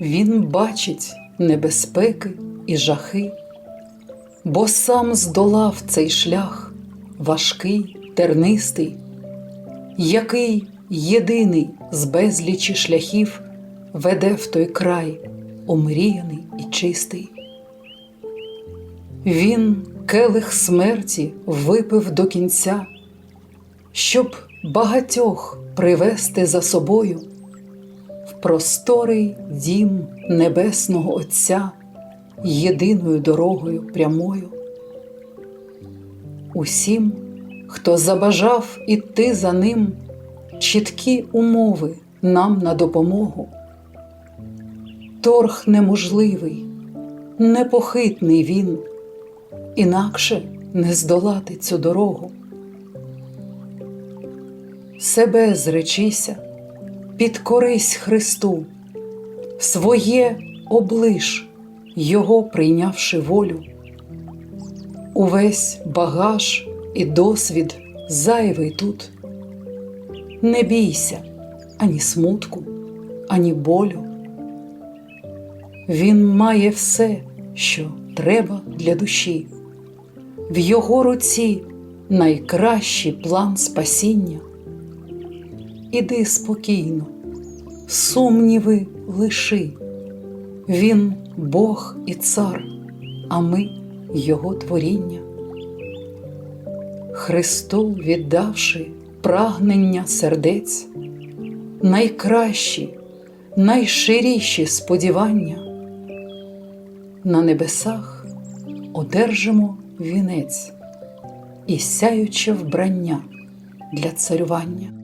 Він бачить небезпеки і жахи, бо сам здолав цей шлях важкий, тернистий, який єдиний з безлічі шляхів веде в той край омріяний і чистий. Він келих смерті випив до кінця, щоб багатьох привести за собою просторий дім Небесного Отця єдиною дорогою прямою. Усім, хто забажав іти за ним, чіткі умови нам на допомогу. Торг неможливий, непохитний він, інакше не здолати цю дорогу. Себе зречися, підкорись Христу, своє облиш, Його прийнявши волю. Увесь багаж і досвід зайвий тут. Не бійся ані смутку, ані болю. Він має все, що треба для душі. В його руці найкращий план спасіння. Іди спокійно, сумніви лиши. Він Бог і цар, а ми Його творіння. Христу віддавши прагнення сердець, найкращі, найширіші сподівання, на небесах одержимо вінець і сяюче вбрання для царювання.